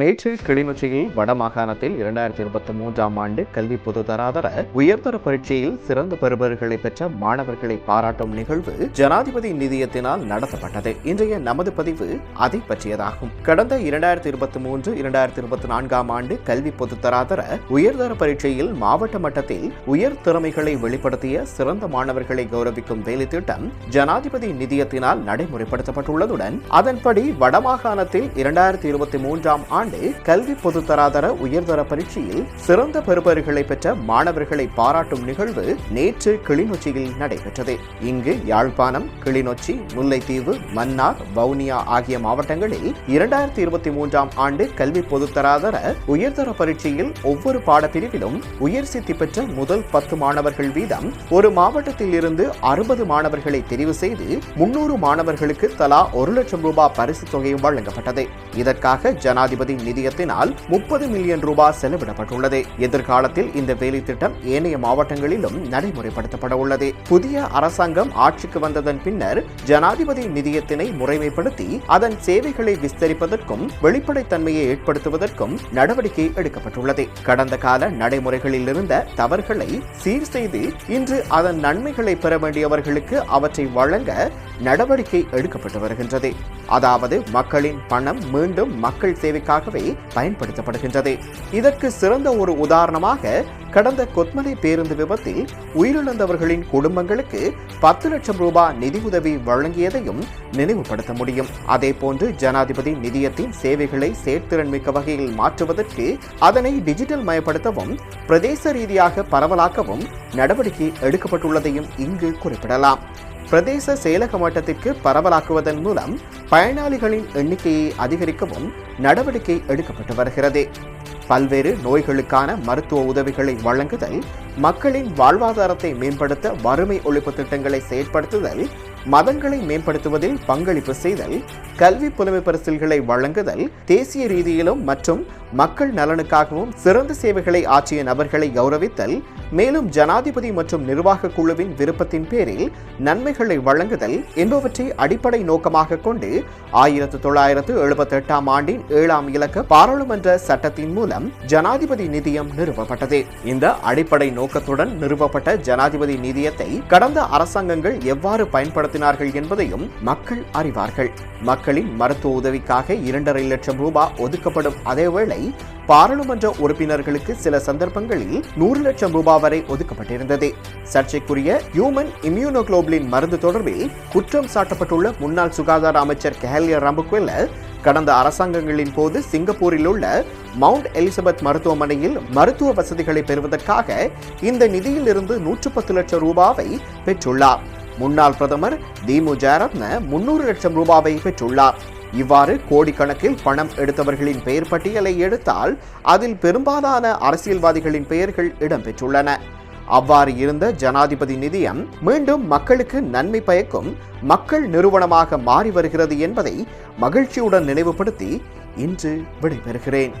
நேற்று கிளிநொச்சியில் வடமாகாணத்தில் இரண்டாயிரத்தி இருபத்தி மூன்றாம் ஆண்டு கல்வி பொதுதராதர உயர்தர பரீட்சையில் சிறந்த பெறுபவர்களை பெற்ற மாணவர்களை பாராட்டும் நிகழ்வு ஜனாதிபதி நிதியத்தினால் நடத்தப்பட்டது. இன்றைய நமது பதிவு அதை பற்றியதாகும். கடந்த இரண்டாயிரத்தி இருபத்தி மூன்று இரண்டாயிரத்தி இருபத்தி நான்காம் ஆண்டு கல்வி பொதுதராதர உயர்தர பரீட்சையில் மாவட்ட மட்டத்தில் உயர் திறமைகளை வெளிப்படுத்திய சிறந்த மாணவர்களை கௌரவிக்கும் வேலை திட்டம் ஜனாதிபதி நிதியத்தினால் நடைமுறைப்படுத்தப்பட்டுள்ளதுடன் அதன்படி வடமாகாணத்தில் இரண்டாயிரத்தி இருபத்தி மூன்றாம் ஆண்டு கல்வி பொதுத்தராதர உயர்தர பரீட்சையில் சிறந்த பெறுபர்களை பெற்ற மாணவர்களை பாராட்டும் நிகழ்வு நேற்று கிளிநொச்சியில் நடைபெற்றது. இங்கு யாழ்ப்பாணம் கிளிநொச்சி முல்லைத்தீவு மன்னார் வவுனியா ஆகிய மாவட்டங்களில் இரண்டாயிரத்தி இருபத்தி மூன்றாம் ஆண்டு கல்வி பொதுத்தராதர உயர்தர பரீட்சையில் ஒவ்வொரு பாடப்பிரிவிலும் உயர் சித்தி பெற்ற முதல் பத்து மாணவர்கள் வீதம் ஒரு மாவட்டத்தில் இருந்து அறுபது மாணவர்களை தெரிவு செய்து முன்னூறு மாணவர்களுக்கு தலா ஒரு லட்சம் ரூபாய் பரிசு தொகையும் வழங்கப்பட்டது. இதற்காக ஜனாதிபதி நிதியத்தினால் முப்பது மில்லியன் ரூபாய் செலவிடப்பட்டுள்ளது. எதிர்காலத்தில் இந்த வேலை திட்டம் ஏனைய மாவட்டங்களிலும் நடைமுறைப்படுத்தப்பட உள்ளது புதிய அரசாங்கம் ஆட்சிக்கு வந்ததன் பின்னர் ஜனாதிபதி நிதியத்தினை முறைமைப்படுத்தி அதன் சேவைகளை விஸ்தரிப்பதற்கும் வெளிப்படைத்தன்மையை ஏற்படுத்துவதற்கும் நடவடிக்கை எடுக்கப்பட்டுள்ளது. கடந்த கால நடைமுறைகளில் இருந்த தவறுகளை சீர் செய்து இன்று அதன் நன்மைகளை பெற வேண்டியவர்களுக்கு அவற்றை வழங்க நடவடிக்கை எடுக்கப்பட்டு வருகின்றது. அதாவது மக்களின் பணம் மீண்டும் மக்கள் சேவைக்காகவே பயன்படுத்தப்படுகின்றது. இதற்கு சிறந்த ஒரு உதாரணமாக கடந்த கொத்மலை பேருந்து விபத்தில் உயிரிழந்தவர்களின் குடும்பங்களுக்கு பத்து லட்சம் ரூபாய் நிதியுதவி வழங்கியதையும் நினைவுபடுத்த முடியும். அதே போன்று ஜனாதிபதி நிதியத்தின் சேவைகளை செயற்திறன் மிக்க வகையில் மாற்றுவதற்கு அதனை டிஜிட்டல் மயப்படுத்தவும் பிரதேச ரீதியாக பரவலாக்கவும் நடவடிக்கை எடுக்கப்பட்டுள்ளதையும் இங்கு குறிப்பிடலாம். பிரதேச செயலக மட்டத்திற்கு பரவலாக்குவதன் மூலம் பயனாளிகளின் எண்ணிக்கையை அதிகரிக்கவும் நடவடிக்கை எடுக்கப்பட்டு வருகிறது. பல்வேறு நோய்களுக்கான மருத்துவ உதவிகளை வழங்குதல் மக்களின் வாழ்வாதாரத்தை மேம்படுத்த வறுமை ஒழிப்பு திட்டங்களை செயற்படுத்துதல் மதங்களை மேம்படுத்துவதில் பங்களிப்பு செய்தல் கல்வி புலமை பரிசில்களை வழங்குதல் தேசிய ரீதியிலும் மற்றும் மக்கள் நலனுக்காகவும் சிறந்த சேவைகளை ஆற்றிய நபர்களை கௌரவித்தல் மேலும் ஜனாதிபதி மற்றும் நிர்வாக குழுவின் விருப்பத்தின் பேரில் நன்மைகளை வழங்குதல் என்பவற்றை அடிப்படை நோக்கமாக கொண்டு ஆயிரத்து தொள்ளாயிரத்து எழுபத்தி எட்டாம் ஆண்டின் ஏழாம் இலக்க பாராளுமன்ற சட்டத்தின் மூலம் ஜனாதிபதி நிதியம் நிறுவப்பட்டது. இந்த அடிப்படை நோக்கத்துடன் நிறுவப்பட்ட ஜனாதிபதி நிதியத்தை கடந்த அரசாங்கங்கள் எவ்வாறு பயன்படுத்தினார்கள் என்பதையும் மக்கள் அறிவார்கள். மக்களின் மருத்துவ உதவிக்காக இரண்டரை லட்சம் ரூபாய் ஒதுக்கப்படும் அதேவேளை பாராளுமன்ற உறுப்பினர்களுக்கு சில சந்தர்ப்பங்களில் நூறு லட்சம் ரூபாய் வரை ஒதுக்கப்பட்டிருந்தது. சர்ச்சைக்குரிய ஹியூமன் இம்யூனோகுளோபுலின் மருந்து தொடர்பில் குற்றம் சாட்டப்பட்டுள்ள முன்னாள் சுகாதார அமைச்சர் கெஹலியா ரம்புக்வெல்ல கடந்த அரசாங்கங்களின் போது சிங்கப்பூரில் உள்ள மவுண்ட் எலிசபெத் மருத்துவமனையில் மருத்துவ வசதிகளை பெறுவதற்காக இந்த நிதியிலிருந்து நூற்று பத்து லட்சம் ரூபாவை பெற்றுள்ளார். முன்னாள் பிரதமர் திமு ஜெயரத்ன முன்னூறு லட்சம் ரூபாவை பெற்றுள்ளார். இவ்வாறு கோடிக்கணக்கில் பணம் எடுத்தவர்களின் பெயர் பட்டியலை எடுத்தால் அதில் பெரும்பாலான அரசியல்வாதிகளின் பெயர்கள் இடம்பெற்றுள்ளன. அவ்வாறு இருந்த ஜனாதிபதி நிதியம் மீண்டும் மக்களுக்கு நன்மை பயக்கும் மக்கள் நிறுவனமாக மாறி வருகிறது என்பதை மகிழ்ச்சியுடன் நினைவுபடுத்தி இன்று விடைபெறுகிறேன்.